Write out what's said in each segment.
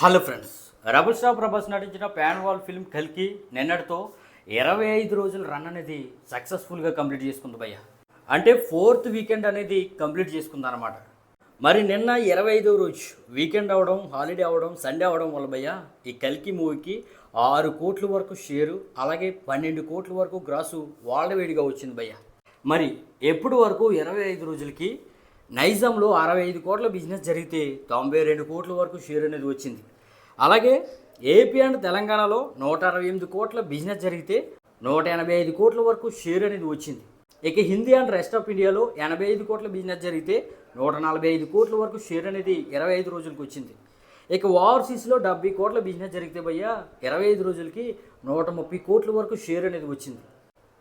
Hello friends. Rebel star Prabhas నటించిన pan wall film కల్కి నిన్నటితో ఇరవై ఐదు రోజుల రన్ అనేది సక్సెస్ఫుల్గా కంప్లీట్ చేసుకుంది భయ్య. అంటే ఫోర్త్ వీకెండ్ అనేది కంప్లీట్ చేసుకుంది అనమాట మరి నిన్న ఇరవై ఐదో రోజు వీకెండ్ అవడం హాలిడే అవడం సండే అవడం వల్ల భయ్య ఈ కల్కి మూవీకి ఆరు కోట్ల వరకు షేరు అలాగే పన్నెండు కోట్ల వరకు గ్రాసు వాళ్ళ వేడిగా వచ్చింది భయ్య. మరి ఎప్పుడు వరకు ఇరవై ఐదు రోజులకి నైజాంలో అరవై ఐదు కోట్ల బిజినెస్ జరిగితే తొంభై రెండు కోట్ల వరకు షేర్ అనేది వచ్చింది. అలాగే ఏపీ అండ్ తెలంగాణలో నూట అరవై ఎనిమిది కోట్ల బిజినెస్ జరిగితే నూట ఎనభై ఐదు కోట్ల వరకు షేర్ అనేది వచ్చింది. ఇక హిందీ అండ్ రెస్ట్ ఆఫ్ ఇండియాలో ఎనభై ఐదు కోట్ల బిజినెస్ జరిగితే నూట నలభై ఐదు కోట్ల వరకు షేర్ అనేది ఇరవై ఐదు రోజులకు వచ్చింది. ఇక ఓవర్సీస్లో డెబ్బై కోట్ల బిజినెస్ జరిగితే భయ్యా ఇరవై ఐదు రోజులకి నూట ముప్పై కోట్ల వరకు షేర్ అనేది వచ్చింది.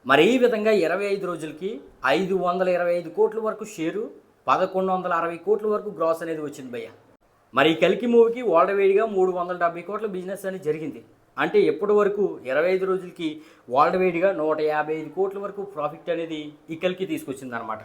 మరి ఈ విధంగా ఇరవై ఐదు రోజులకి ఐదు వందల ఇరవై ఐదు కోట్ల వరకు షేరు పదకొండు వందల అరవై కోట్ల వరకు గ్రాస్ అనేది వచ్చింది భయ్య. మరి ఈ కలికి మూవీకి వేడిగా మూడు వందల డెబ్బై కోట్ల బిజినెస్ అనేది జరిగింది. అంటే ఎప్పటి వరకు ఇరవై ఐదు రోజులకి వేడిగా నూట యాభై ఐదు కోట్ల వరకు ప్రాఫిట్ అనేది ఈ కలికి తీసుకొచ్చింది అనమాట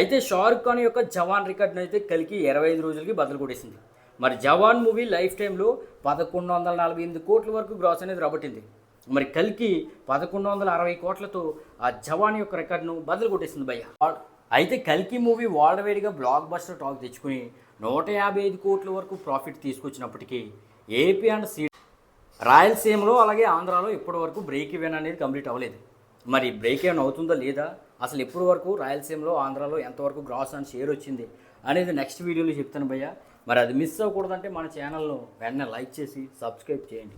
అయితే షారుఖ్ ఖాన్ యొక్క జవాన్ రికార్డ్ని అయితే కలికి ఇరవై ఐదు రోజులకి బదులు కొట్టేసింది. మరి జవాన్ మూవీ లైఫ్ టైంలో పదకొండు వందల నలభై ఎనిమిది కోట్ల వరకు గ్రాస్ అనేది రాబట్టింది. మరి కల్కి పదకొండు వందల అరవై కోట్లతో ఆ జవాన్ యొక్క రికార్డును బదులు కొట్టేసింది భయ్య. అయితే కల్కి మూవీ వాడవేడిగా బ్లాక్ బస్టర్ టాక్ తెచ్చుకుని నూట యాభై ఐదు కోట్ల వరకు ప్రాఫిట్ తీసుకొచ్చినప్పటికీ ఏపీ అండ్ సీ రాయలసీమలో అలాగే ఆంధ్రాలో ఇప్పటి వరకు బ్రేక్ ఈవెన్ అనేది కంప్లీట్ అవ్వలేదు. మరి బ్రేక్ ఈవెన్ అవుతుందో లేదా? అసలు ఇప్పటి వరకు రాయలసీమలో ఆంధ్రాలో ఎంతవరకు గ్రాస్ అండ్ షేర్ వచ్చింది అనేది నెక్స్ట్ వీడియోలో చెప్తాను భయ్య. మరి అది మిస్ అవ్వకూడదంటే మన ఛానల్ను వెంటనే లైక్ చేసి సబ్స్క్రైబ్ చేయండి.